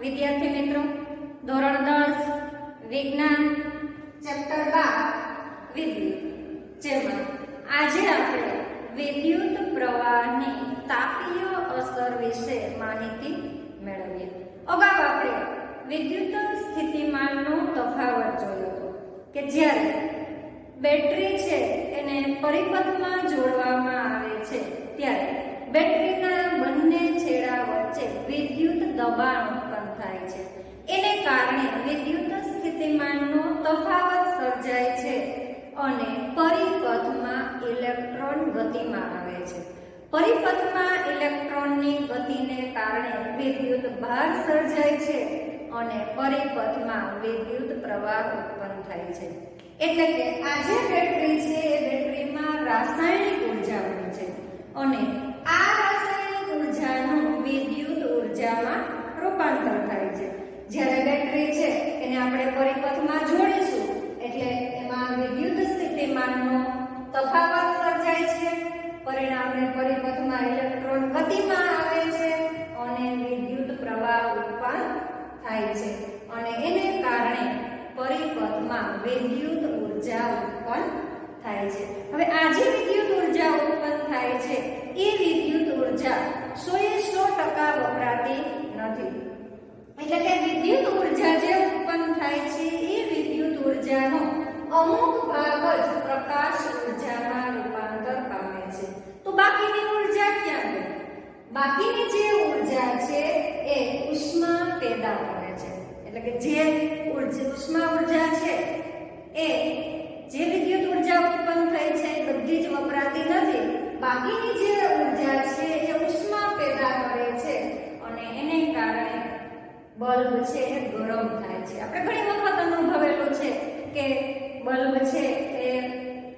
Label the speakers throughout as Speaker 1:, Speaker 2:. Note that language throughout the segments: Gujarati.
Speaker 1: વિદ્યાર્થી મિત્રો, ધોરણ દસ, વિજ્ઞાન, ચેપ્ટર બાર, વિદ્યુત. જેમાં આજે આપણે વિદ્યુત પ્રવાહની તાપીય અસર વિશે માહિતી મેળવીએ. અગાઉ આપણે વિદ્યુત સ્થિતિમાનનો તફાવત જોયો હતો કે જ્યારે બેટરી છે એને પરિપથમાં જોડવામાં આવે છે, ત્યારે બેટરીના બંને છેડા વચ્ચે વિદ્યુત દબાણ થાય છે. એને કારણે વિદ્યુત સ્થિતિમાનનો તફાવત સર્જાય છે અને પરિપથમાં ઇલેક્ટ્રોન ગતિમાં આવે છે. પરિપથમાં ઇલેક્ટ્રોનની ગતિને કારણે વિદ્યુત ભાર સર્જાય છે અને પરિપથમાં વિદ્યુત પ્રવાહ ઉત્પન્ન થાય છે. એટલે કે આ જે બેટરી છે એ બેટરીમાં રાસાયણિક ઊર્જા હોય છે અને આ રાસાયણિક ઉર્જાનું વિદ્યુત ઉર્જામાં રૂપાંતર થાય છે જ્યારે બેટરી છે એને આપણે પરિપથમાં જોડીશું એટલે એમાં વિદ્યુત સ્થિતિમાનનો તફાવત સર્જાય છે પરિણામે પરિપથમાં ઇલેક્ટ્રોન ગતિમાં આવે છે અને વિદ્યુત પ્રવાહ ઉત્પન્ન થાય છે અને એને કારણે પરિપથમાં વિદ્યુત ઊર્જા ઉત્પન્ન છે. હવે આ વિદ્યુત ઊર્જા ઉત્પન્ન થાય છે. એ વિદ્યુત ઊર્જા સો એ સો ટકા વપરાતી નથી. એટલે કે વિદ્યુત ઊર્જા જે ઉત્પન્ન થાય છે, એ વિદ્યુત ઉર્જાનો અમુક ભાગ જ પ્રકાશ ઉર્જામાં રૂપાંતર પામે છે. તો બાકીની ઊર્જા ક્યાં ગઈ બાકીની જે ઊર્જા છે, એ ઉષ્મા પેદા કરે છે. એટલે કે જે ઊર્જા ઉષ્મા ઊર્જા છે, એ જે વિદ્યુત ઊર્જા ઉત્પન્ન થઈ છે એ બધી જ વપરાતી નથી. બાકીની જે ઊર્જા છે એ ઉષ્મા પેદા કરે છે અને એને કારણે બલ્બ છે એ ગરમ થાય છે. આપણે ઘણી વખત અનુભવેલું છે કે બલ્બ છે એ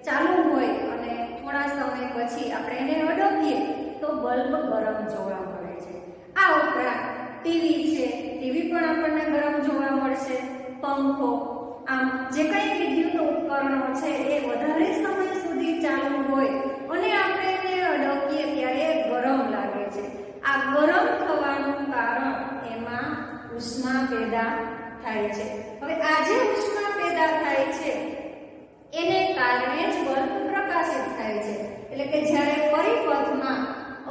Speaker 1: ચાલુ હોય અને થોડા સમય પછી આપણે એને અડકીએ તો બલ્બ ગરમ જોવા મળે છે. આ ઉપરાંત ટીવી છે, ટીવી પણ આપણને ગરમ જોવા મળશે. પંખો, આમ જે કંઈ વિદ્યુત ઉપકરણો છે એ વધારે સમય સુધી ચાલુ હોય અને આપણે એને અડકીએ ત્યારે ગરમ લાગે છે. આ ગરમ થવાનું કારણ એમાં ઉષ્મા પેદા થાય છે. હવે આ જે ઉષ્મા પેદા થાય છે, એને કારણે જ બલ્બ પ્રકાશિત થાય છે. એટલે કે જ્યારે પરિપથમાં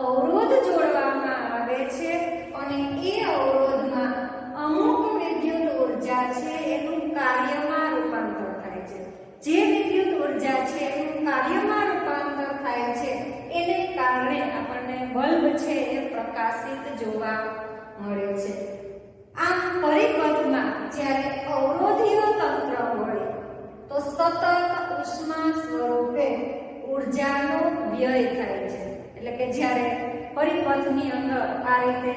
Speaker 1: અવરોધ જોડવામાં આવે છે અને એ અવરોધમાં અમુક વિદ્યુત ઊર્જા છે એનું કાર્યમાં રૂપાંતર થાય છે જે વિદ્યુત ઊર્જા છે એનું કાર્યમાં રૂપાંતર થાય છે એને કારણે આપણને બલ્બ છે એ પ્રકાશિત જોવા મળે છે. આમ પરિપથમાં જ્યારે અવરોધીય તંત્ર હોય, તો સતત ઉષ્મા સ્વરૂપે ઉર્જાનો વ્યય થાય છે. એટલે કે જ્યારે પરિપથની અંદર આ રીતે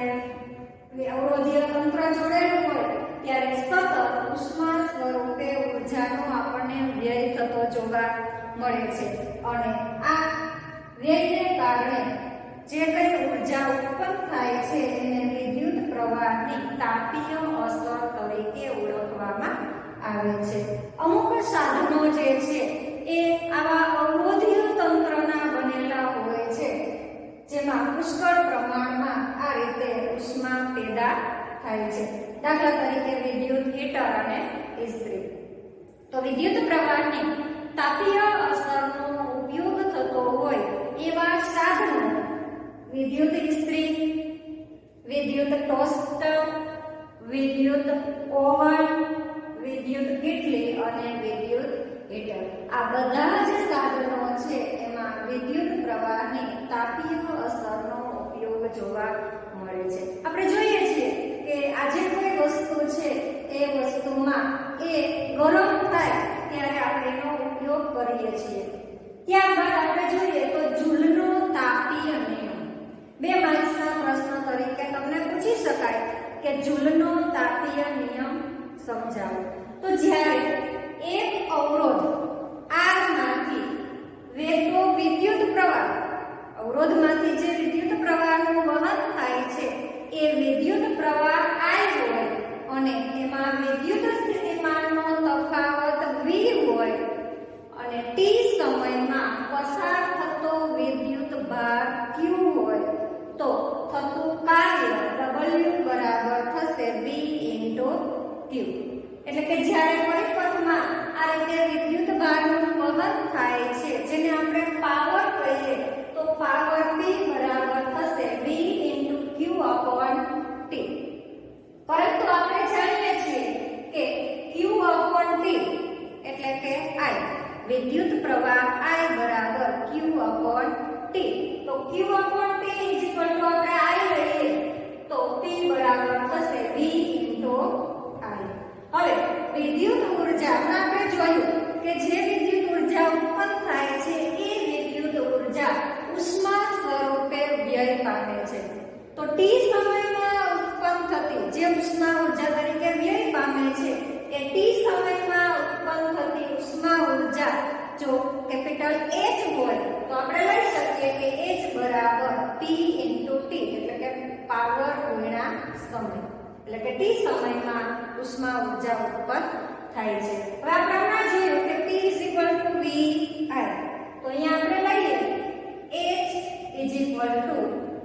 Speaker 1: અવરોધીય તંત્ર જોડેલું હોય, ત્યારે સતત ઉષ્મા સ્વરૂપે ઉર્જાનો આપણને વ્યય થતો જોવા મળે છે. અને આ વ્યયને કારણે જે કંઈ ઊર્જા ઉત્પન્ન થાય છે, એને વિદ્યુત પ્રવાહની તાપીય અસર તરીકે ઓળખવામાં આવે છે. અમુક સાધનો જે છે, એ આવા અવરોધીય તંત્રના બનેલા હોય છે, જેમાં પુષ્કળ પ્રમાણમાં આ રીતે ઉષ્મા પેદા થાય છે. દાખલા તરીકે વિદ્યુત હીટર અને ઇસ્ત્રી. તો વિદ્યુત પ્રવાહની તાપીય અસરનો ઉપયોગ થતો હોય એવા સાધનો વિદ્યુત ઇસ્ત્રી, વિદ્યુત ટોસ્ટર વિદ્યુત ઓવન, વિદ્યુત કેટલી અને વિદ્યુત હીટર. આ બધા જે સાધનો છે, એમાં વિદ્યુત પ્રવાહની તાપીય અસરનો ઉપયોગ જોવા મળે છે. આપણે જોઈએ છીએ કે આ જે કોઈ વસ્તુ છે, એ વસ્તુમાં એ ગરમ થાય ત્યારે આપણે એનો ઉપયોગ કરીએ છીએ. ત્યારબાદ આપણે જોઈએ તો જૂલનો તાપીય નિયમ બે માર્ક્સના પ્રશ્ન તરીકે તમને પૂછી શકાય કે જૂલનો તાપીય નિયમ સમજાવો. તો જ્યારે એક અવરોધ R માંથી વિદ્યુત પ્રવાહ, અવરોધમાંથી જે વિદ્યુત પ્રવાહનું વહન થાય છે, એ વિદ્યુત પ્રવાહ I હોય અને એમાં વિદ્યુત સ્થિતિમાનનો તફાવત V હોય અને t સમયમાં પસાર દ્યુત એટલે કે જ્યારે કોઈ પદમાં આ રીતે વિદ્યુત ભારનું વહન થાય છે, જેને આપણે પાવર કહીએ, તો પાવર p બરાબર થશે v q t. પરંતુ આપણે જાણીએ છીએ કે q t એટલે કે i, વિદ્યુત પ્રવાહ i બરાબર q t. તો q t આપણે i લઈએ, તો p બરાબર થશે v હવે વિદ્યુત ઉર્જામાં આપણે જોયું કે જે વિદ્યુત ઊર્જા ઉત્પન્ન થાય છે એ વિદ્યુત ઊર્જા ઉષ્મા સ્વરૂપે વ્યય પામે છે. તો t સમયમાં ઉત્પન્ન થતી જે ઉષ્મા ઊર્જા તરીકે વ્યય પામે છે, એ t સમયમાં ઉત્પન્ન થતી ઉષ્મા ઊર્જા જો કેપિટલ H હોય, તો આપણે લઈ શકીએ કે H બરાબર P t, એટલે કે પાવર ગુણ્યા સમય. એટલે કે t સમયમાં ઉષ્મા ઊર્જા ઉત્પન્ન થાય છે. હવે આપણે હમણાં જોયું કે p vi તો અહીંયા આપણે લઈએ. H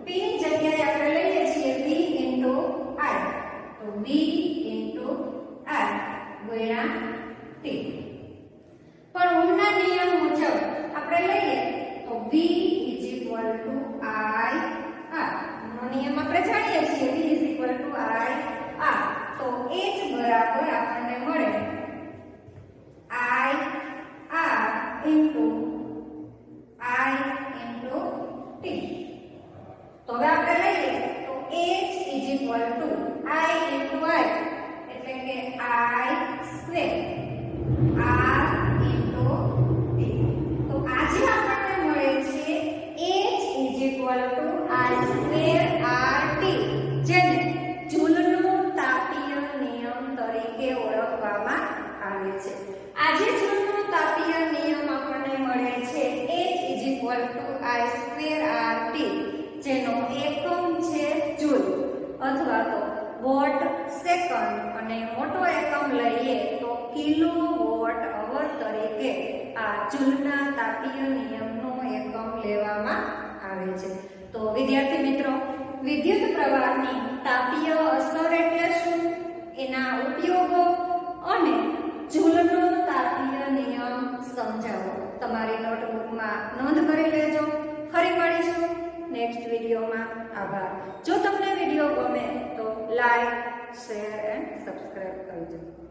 Speaker 1: p ની જગ્યાએ આપણે લઈએ છીએ v i. તો v i ગુણ્યા t. પણ ઓહમના નિયમ મુજબ આપણે લઈએ તો v i r. નો નિયમ આપણે જાણીએ છીએ. v i r તો h બરાબર આપણને મળે i r into i into t તો હવે આપણે લઈએ તો h is equal to i into i એટલે કે i square r into t તો આજે આપણને મળે છે h is equal to i square equal to i square r t જેનો એકમ છે જૂલ અથવા તો વોટ સેકન્ડ અને મોટો એકમ લઈએ તો કિલો વોટ અવર તરીકે આ જૂલના તાપીય નિયમનો એકમ લેવામાં આવે છે તો વિદ્યાર્થી મિત્રો, વિદ્યુત પ્રવાહની તાપીય અસર એટલે શું? એના ઉપયોગો અને જૂલનો તાપીય નિયમ સમજાવો. તમારી નોટબુકમાં નોંધ કરી લેજો. ફરી મળીશું નેક્સ્ટ વિડીયોમાં. આભાર. જો તમને વીડિયો ગમે તો લાઈક શેર એન્ડ સબસ્ક્રાઈબ કરો